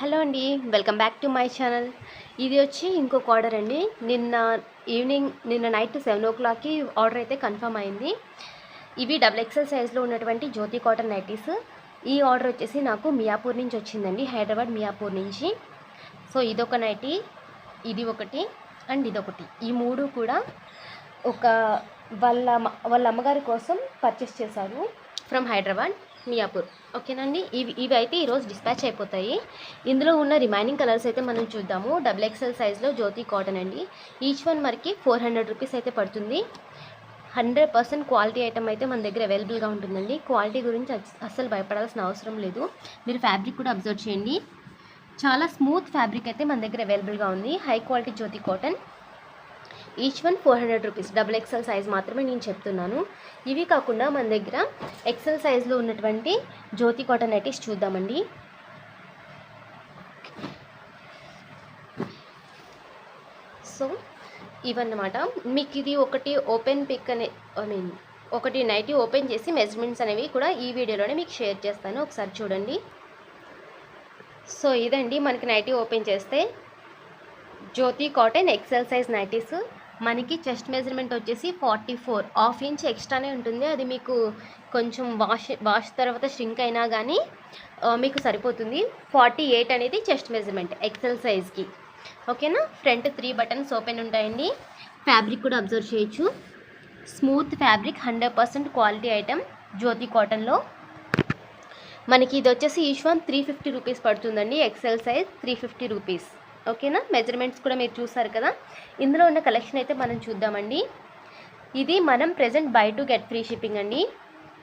Hello అండి welcome back to my channel. ఇది వచ్చి ఇంకొక ఆర్డర్ అండి. నిన్న ఈవినింగ్ నిన్న నైట్ సెవెన్ ఓ క్లాక్కి ఆర్డర్ అయితే కన్ఫర్మ్ అయింది. ఇవి డబుల్ ఎక్సెల్ సైజ్లో ఉన్నటువంటి జ్యోతి కాటన్ నైటీస్. ఈ ఆర్డర్ వచ్చేసి నాకు మియాపూర్ నుంచి వచ్చిందండి హైదరాబాద్ మియాపూర్ నుంచి. సో ఇదొక నైటీ ఇది ఒకటి అండ్ ఇదొకటి. ఈ మూడు కూడా ఒక వాళ్ళ వాళ్ళ అమ్మగారి కోసం పర్చేస్ చేశారు. ఫ్రమ్ హైదరాబాద్. మియాపూర్. ఓకేనండి ఇవి ఇవి అయితే ఈరోజు డిస్పాచ్ అయిపోతాయి. ఇందులో ఉన్న రిమైనింగ్ కలర్స్ అయితే మనం చూద్దాము. డబుల్ ఎక్స్ఎల్ సైజ్లో జ్యోతి కాటన్ అండి. ఈచ్ వన్ మనకి ఫోర్ హండ్రెడ్ రూపీస్ అయితే పడుతుంది. హండ్రెడ్ పర్సెంట్ క్వాలిటీ ఐటమ్ అయితే మన దగ్గర అవైలబుల్గా ఉంటుందండి. క్వాలిటీ గురించి అస్సలు భయపడాల్సిన అవసరం లేదు. మీరు ఫ్యాబ్రిక్ కూడా అబ్జర్వ్ చేయండి. చాలా స్మూత్ ఫ్యాబ్రిక్ అయితే మన దగ్గర అవైలబుల్గా ఉంది. High quality Jyothi cotton each one four hundred rupees double XL size మాత్రమే నేను చెప్తున్నాను. ఇవి కాకుండా మన దగ్గర ఎక్సెల్ సైజ్లో ఉన్నటువంటి జ్యోతి కాటన్ నైటీస్ చూద్దామండి. సో ఇవన్నమాట. మీకు ఇది ఒకటి ఓపెన్ పిక్ అనే ఐ మీన్ ఒకటి నైటీ ఓపెన్ చేసి మెజర్మెంట్స్ అనేవి కూడా ఈ వీడియోలోనే మీకు షేర్ చేస్తాను. ఒకసారి చూడండి. సో ఇదండి మనకి నైటీ ఓపెన్ చేస్తే Jyothi cotton XL size nighties. మనకి చెస్ట్ మెజర్మెంట్ వచ్చేసి ఫార్టీ ఫోర్ హాఫ్ ఇంచ్ ఎక్స్ట్రానే ఉంటుంది. అది మీకు కొంచెం వాష్ వాష్ తర్వాత ష్రింక్ అయినా కానీ మీకు సరిపోతుంది. ఫార్టీ ఎయిట్ అనేది చెస్ట్ మెజర్మెంట్ ఎక్సెల్ సైజ్కి ఓకేనా? ఫ్రంట్ త్రీ బటన్స్ ఓపెన్ ఉంటాయండి. ఫ్యాబ్రిక్ కూడా అబ్జర్వ్ చేయొచ్చు. Smooth fabric hundred percent quality item Jyothi కాటన్లో మనకి ఇది వచ్చేసి each one three fifty rupees పడుతుందండి. XL size three fifty rupees ఓకేనా? మెజర్మెంట్స్ కూడా మీరు చూసారు కదా? ఇందులో ఉన్న కలెక్షన్ అయితే మనం చూద్దామండి. ఇది మనం present buy to get free shipping అండి.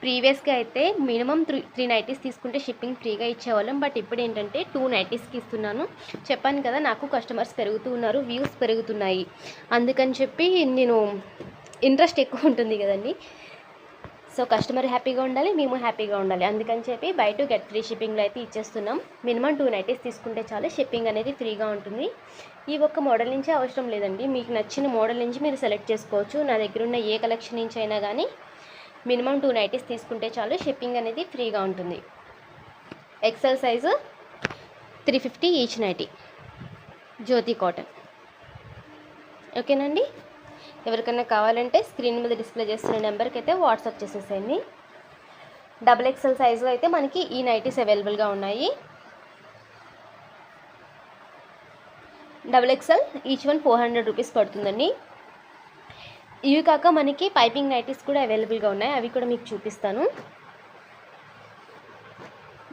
ప్రీవియస్గా అయితే మినిమం త్రీ త్రీ నైటీస్ తీసుకుంటే షిప్పింగ్ ఫ్రీగా ఇచ్చేవాళ్ళం. బట్ ఇప్పుడు ఏంటంటే టూ నైటీస్కి ఇస్తున్నాను. చెప్పాను కదా నాకు కస్టమర్స్ పెరుగుతూ ఉన్నారు వ్యూస్ పెరుగుతున్నాయి. అందుకని చెప్పి నేను ఇంట్రెస్ట్ ఎక్కువ ఉంటుంది కదండి. సో కస్టమర్ హ్యాపీగా ఉండాలి మేము హ్యాపీగా ఉండాలి. అందుకని చెప్పి బై టూ గెట్ ఫ్రీ షిప్పింగ్లో అయితే ఇచ్చేస్తున్నాం. మినిమం టూ నైటీస్ తీసుకుంటే చాలు షిప్పింగ్ అనేది ఫ్రీగా ఉంటుంది. ఈ ఒక్క మోడల్ నుంచి అవసరం లేదండి. మీకు నచ్చిన మోడల్ నుంచి మీరు సెలెక్ట్ చేసుకోవచ్చు. నా దగ్గర ఉన్న ఏ కలెక్షన్ నుంచి అయినా కానీ మినిమం టూ నైటీస్ తీసుకుంటే చాలు షిప్పింగ్ అనేది ఫ్రీగా ఉంటుంది. XL size three fifty each nighty Jyothi cotton. ఓకేనండి ఎవరికైనా కావాలంటే స్క్రీన్ మీద డిస్ప్లే చేస్తున్న నెంబర్కి అయితే వాట్సాప్ చేసేసేయండి. డబుల్ ఎక్సెల్ సైజులో అయితే మనకి ఈ నైటీస్ అవైలబుల్గా ఉన్నాయి. Double XL each one four hundred rupees పడుతుందండి. ఇవి కాక మనకి పైపింగ్ నైటీస్ కూడా అవైలబుల్గా ఉన్నాయి. అవి కూడా మీకు చూపిస్తాను.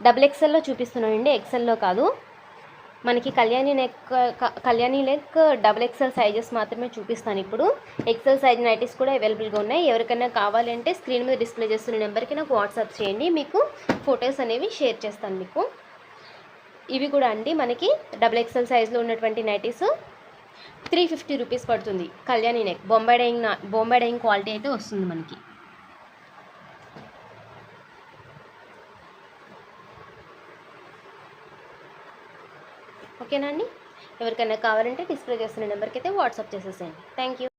డబుల్ ఎక్సెల్లో చూపిస్తున్నానండి ఎక్సెల్లో కాదు. మనకి Kalyani neck Kalyani neck double XL sizes మాత్రమే చూపిస్తాను ఇప్పుడు. ఎక్సెల్ సైజ్ నైటీస్ కూడా అవైలబుల్గా ఉన్నాయి. ఎవరికైనా కావాలంటే స్క్రీన్ మీద డిస్ప్లే చేస్తున్న నెంబర్కి నాకు వాట్సాప్ చేయండి. మీకు ఫొటోస్ అనేవి షేర్ చేస్తాను మీకు. ఇవి కూడా అండి మనకి డబుల్ ఎక్సెల్ సైజ్లో ఉన్నటువంటి నైటీస్ త్రీ ఫిఫ్టీ రూపీస్ పడుతుంది Kalyani neck Bombay dyeing Bombay dyeing quality అయితే వస్తుంది మనకి. ఓకేనా అండి? ఎవరికైనా కావాలంటే డిస్ప్లే చేస్తున్న నెంబర్కి అయితే వాట్సాప్ చేసేసేయండి. Thank you.